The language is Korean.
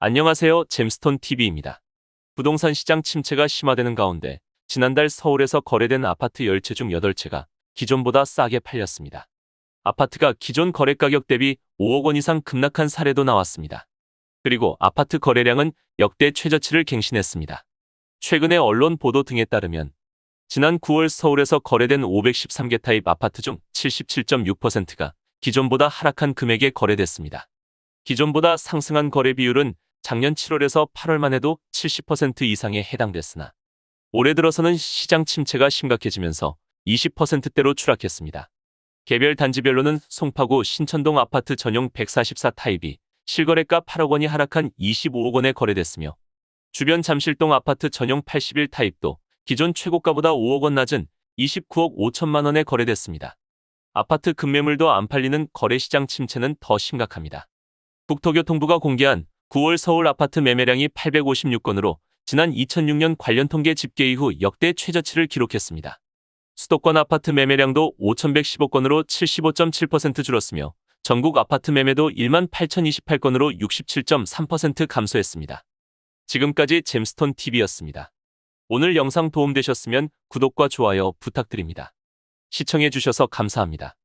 안녕하세요. 잼스톤 TV입니다. 부동산 시장 침체가 심화되는 가운데 지난달 서울에서 거래된 아파트 10채 중 8채가 기존보다 싸게 팔렸습니다. 아파트가 기존 거래 가격 대비 5억 원 이상 급락한 사례도 나왔습니다. 그리고 아파트 거래량은 역대 최저치를 갱신했습니다. 최근의 언론 보도 등에 따르면 지난 9월 서울에서 거래된 513개 타입 아파트 중 77.6%가 기존보다 하락한 금액에 거래됐습니다. 기존보다 상승한 거래 비율은 작년 7월에서 8월만 해도 70% 이상에 해당됐으나 올해 들어서는 시장 침체가 심각해지면서 20%대로 추락했습니다. 개별 단지별로는 송파구 신천동 아파트 전용 144 타입이 실거래가 8억 원이 하락한 25억 원에 거래됐으며 주변 잠실동 아파트 전용 81 타입도 기존 최고가보다 5억 원 낮은 29억 5천만 원에 거래됐습니다. 아파트 급매물도 안 팔리는 거래시장 침체는 더 심각합니다. 국토교통부가 공개한 9월 서울 아파트 매매량이 856건으로 지난 2006년 관련 통계 집계 이후 역대 최저치를 기록했습니다. 수도권 아파트 매매량도 5,115건으로 75.7% 줄었으며 전국 아파트 매매도 1만 8,028건으로 67.3% 감소했습니다. 지금까지 잼스톤 TV였습니다. 오늘 영상 도움되셨으면 구독과 좋아요 부탁드립니다. 시청해주셔서 감사합니다.